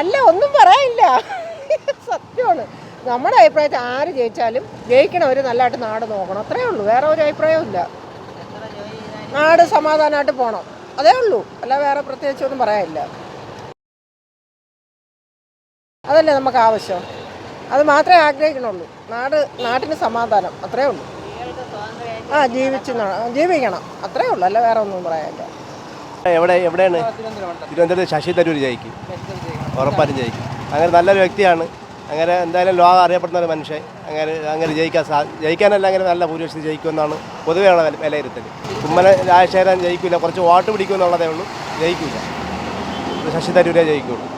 അല്ല ഒന്നും പറയാനില്ല സത്യമാണ്. നമ്മുടെ അഭിപ്രായത്തിൽ ആര് ജയിച്ചാലും ജയിക്കണവർ നല്ലതായിട്ട് നാട് നോക്കണം. അത്രേ ഉള്ളൂ. വേറെ ഒരു അഭിപ്രായവും ഇല്ല. നാട് സമാധാനമായിട്ട് പോകണം അതേ ഉള്ളൂ. അല്ല വേറെ പ്രത്യേകിച്ച് ഒന്നും പറയാനില്ല. അതല്ലേ നമുക്ക് ആവശ്യം? അത് മാത്രമേ ആഗ്രഹിക്കണുള്ളൂ. നാട് നാട്ടിന് സമാധാനം. അത്രേ ഉള്ളൂ. ആ ജീവിച്ച് ജീവിക്കണം. അത്രേ ഉള്ളൂ. അല്ല വേറെ ഒന്നും പറയാനില്ല. എവിടെ എവിടെയാണ്? തിരുവനന്തപുരത്ത് ശശി തരൂർ ജയിക്കും. ഉറപ്പായിട്ടും ജയിക്കും. അങ്ങനെ നല്ലൊരു വ്യക്തിയാണ്. അങ്ങനെ എന്തായാലും ലോകം അറിയപ്പെടുന്ന ഒരു മനുഷ്യൻ. അങ്ങനെ അങ്ങനെ ജയിക്കാൻ സാ ജയിക്കാനല്ല അങ്ങനെ നല്ല ഭൂരിപക്ഷത്തിൽ ജയിക്കുമെന്നാണ് പൊതുവെയുള്ള വില- വിലയിരുത്തൽ കുമ്മന രാജശേഖരൻ ജയിക്കില്ല കുറച്ച് വോട്ട് പിടിക്കുമെന്നുള്ളതേ ഉള്ളൂ. ജയിക്കില്ല ശശി തരൂരേ ജയിക്കുള്ളൂ.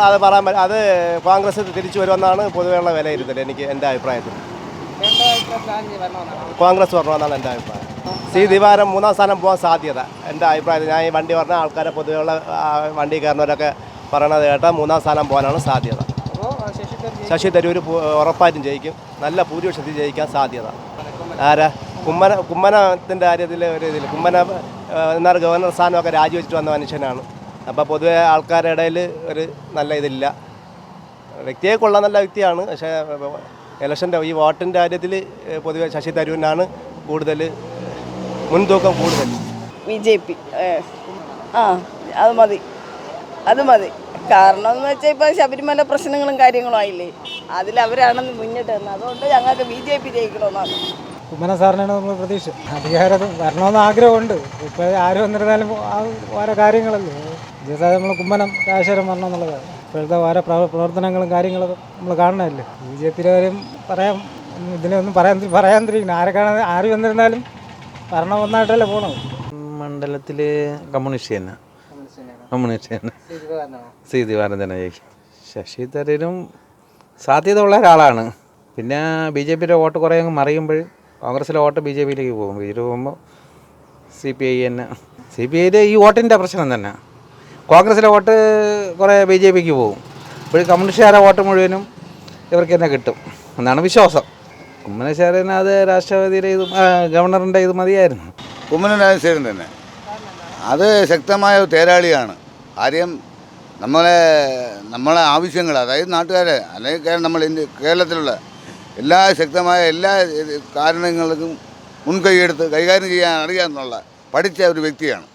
അത് പറയാൻ പറ്റും അത് കോൺഗ്രസ് തിരിച്ചു വരുമെന്നാണ് പൊതുവെയുള്ള വിലയിരുത്തൽ എനിക്ക് എന്റെ അഭിപ്രായത്തിൽ. കോൺഗ്രസ് വരണമെന്നാണ് എന്റെ അഭിപ്രായം. സി ദിവാരം മൂന്നാം സ്ഥാനം പോകാൻ സാധ്യത. എന്റെ അഭിപ്രായത്തിൽ ഞാൻ ഈ വണ്ടി പറഞ്ഞ ആൾക്കാരെ പൊതുവെയുള്ള വണ്ടി കയറുന്നവരൊക്കെ പറയണത് കേട്ടാൽ മൂന്നാം സ്ഥാനം പോകാനാണ് സാധ്യത. ശശി തരൂർ ഉറപ്പായിട്ടും ജയിക്കും. നല്ല ഭൂരിപക്ഷത്തിൽ ജയിക്കാൻ സാധ്യത. ആരാ? കുമ്മന കുമ്മനത്തിന്റെ കാര്യത്തിൽ ഒരു ഇതിൽ കുമ്മന എന്നാൽ ഗവർണർ സ്ഥാനമൊക്കെ രാജിവെച്ചിട്ട് വന്ന മനുഷ്യനാണ്. അപ്പോൾ പൊതുവെ ആൾക്കാരുടെ ഇടയിൽ ഒരു നല്ല ഇതില്ല. വ്യക്തിയെ കൊള്ളാൻ നല്ല വ്യക്തിയാണ്. പക്ഷേ ഇലക്ഷന്റെ ഈ വോട്ടിന്റെ കാര്യത്തിൽ പൊതുവെ ശശി തരൂരിനാണ് കൂടുതൽ മുൻതൂക്കം കൂടുതൽ. B J P. ആ അത് മതി. അത് മതി. കാരണം എന്ന് വെച്ചാൽ ഇപ്പം ശബരിമല പ്രശ്നങ്ങളും കാര്യങ്ങളും ആയില്ലേ? അതിൽ അവരാണെന്ന് മുന്നിട്ട് തന്നെ അതുകൊണ്ട് ഞങ്ങൾക്ക് ബി ജെ പി ജയിക്കണമെന്നാണ്. കുമ്മന സാറിനാണ് നമ്മൾ പ്രതീക്ഷ. അധികാരം വരണമെന്ന് ആഗ്രഹമുണ്ട്. ഇപ്പോൾ ആര് വന്നിരുന്നാലും ഓരോ കാര്യങ്ങളല്ലേ? വിജയസാധ്യത നമ്മൾ കുമ്മനം രാജശേഖരം വരണം എന്നുള്ളതാണ്. ഇപ്പോഴത്തെ ഓരോ പ്രവ- പ്രവർത്തനങ്ങളും കാര്യങ്ങളും നമ്മൾ കാണണമല്ലേ ബി ജെ കാര്യം പറയാം ഒന്നും ഇതിനൊന്നും പറയാൻ പറയാൻ തിരിക്കണം ആരെ കാണാൻ ആര് വന്നിരുന്നാലും ഭരണം ഒന്നായിട്ടല്ലേ പോകണം മണ്ഡലത്തിൽ കമ്മ്യൂണിസ്റ്റ് തന്നെ. കമ്മ്യൂണിസ്റ്റ് തന്നെ. സി ദിവാരൻ തന്നെ ജയിക്കും. ശശി തരൂരും സാധ്യത ഉള്ള ഒരാളാണ്. പിന്നെ ബി ജെ പിയുടെ വോട്ട് കുറേ അങ്ങ് മറിയുമ്പോൾ കോൺഗ്രസിലെ വോട്ട് ബി ജെ പിയിലേക്ക് പോകും. ബി ജെ പി പോകുമ്പോൾ സി പി ഐ തന്നെ. സി പി ഐയിലെ ഈ വോട്ടിന്റെ പ്രശ്നം തന്നെ. കോൺഗ്രസിലെ വോട്ട് കുറേ ബി ജെ പിക്ക് പോകും. ഇപ്പോഴും കമ്മ്യൂണിസ്റ്റുകാരെ വോട്ട് മുഴുവനും ഇവർക്ക് തന്നെ കിട്ടും. എന്നാണ് വിശ്വാസം. കുമ്മനശേരന് അത് രാഷ്ട്രപതിയുടെ ഇത് ഗവർണറിന്റെ ഇത് മതിയായിരുന്നു. കുമ്മനം രാജശേഖരൻ തന്നെ. അത് ശക്തമായ തേരാളിയാണ്. കാര്യം നമ്മളെ നമ്മളെ ആവശ്യങ്ങൾ അതായത് നാട്ടുകാരെ അല്ലെങ്കിൽ നമ്മൾ ഇന്ത്യ കേരളത്തിലുള്ള എല്ലാ ശക്തമായ എല്ലാ കാരണങ്ങൾക്കും മുൻകൈയെടുത്ത് കൈകാര്യം ചെയ്യാൻ അറിയാമെന്നുള്ള പഠിച്ച ഒരു വ്യക്തിയാണ്.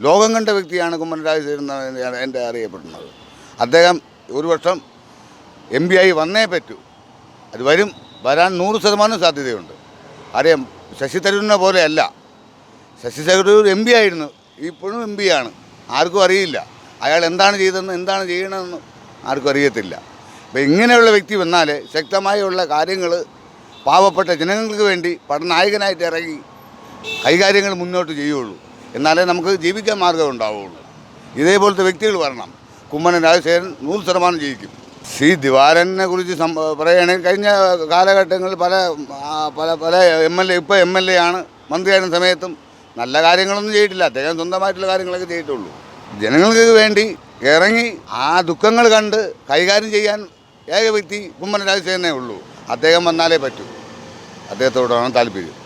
ലോകം കണ്ട വ്യക്തിയാണ് കുമ്മനം രാജശേഖരൻ എന്നാണ് എന്റെ അറിയപ്പെടുന്നത്. അദ്ദേഹം ഒരു വർഷം എം പി ആയി വന്നേ പറ്റൂ. അത് വരും. വരാൻ നൂറ് ശതമാനം സാധ്യതയുണ്ട്. അറിയാം ശശി തരൂരിനെ പോലെയല്ല. ശശി തരൂർ എം പി ആയിരുന്നു. ഇപ്പോഴും എം പി ആണ്. ആർക്കും അറിയില്ല. അയാൾ എന്താണ് ചെയ്തതെന്ന് എന്താണ് ചെയ്യണമെന്ന് ആർക്കും അറിയത്തില്ല. അപ്പോൾ ഇങ്ങനെയുള്ള വ്യക്തി വന്നാൽ ശക്തമായുള്ള കാര്യങ്ങൾ പാവപ്പെട്ട ജനങ്ങൾക്ക് വേണ്ടി പടനായകനായിട്ട് ഇറങ്ങി കൈകാര്യങ്ങൾ മുന്നോട്ട് ചെയ്യുള്ളൂ. എന്നാലേ നമുക്ക് ജീവിക്കാൻ മാർഗം ഉണ്ടാവുള്ളൂ. ഇതേപോലത്തെ വ്യക്തികൾ വരണം. കുമ്മനം രാജശേഖരൻ നൂറ് ശതമാനം ജയിക്കും. സി ദിവാരനെ കുറിച്ച് പറയുകയാണെങ്കിൽ കഴിഞ്ഞ കാലഘട്ടങ്ങളിൽ പല പല പല എം എൽ എ ഇപ്പോൾ എം എൽ എ ആണ് മന്ത്രിയായിരുന്ന സമയത്തും നല്ല കാര്യങ്ങളൊന്നും ചെയ്തിട്ടില്ല. അദ്ദേഹം സ്വന്തമായിട്ടുള്ള കാര്യങ്ങളൊക്കെ ചെയ്തിട്ടുള്ളൂ. ജനങ്ങൾക്ക് വേണ്ടി ഇറങ്ങി ആ ദുഃഖങ്ങൾ കണ്ട് കൈകാര്യം ചെയ്യാൻ ഏക വ്യക്തി കുമ്മനം രാജശേഖരനേ ഉള്ളൂ. അദ്ദേഹം വന്നാലേ പറ്റൂ. അദ്ദേഹത്തോടാണ് താല്പര്യം.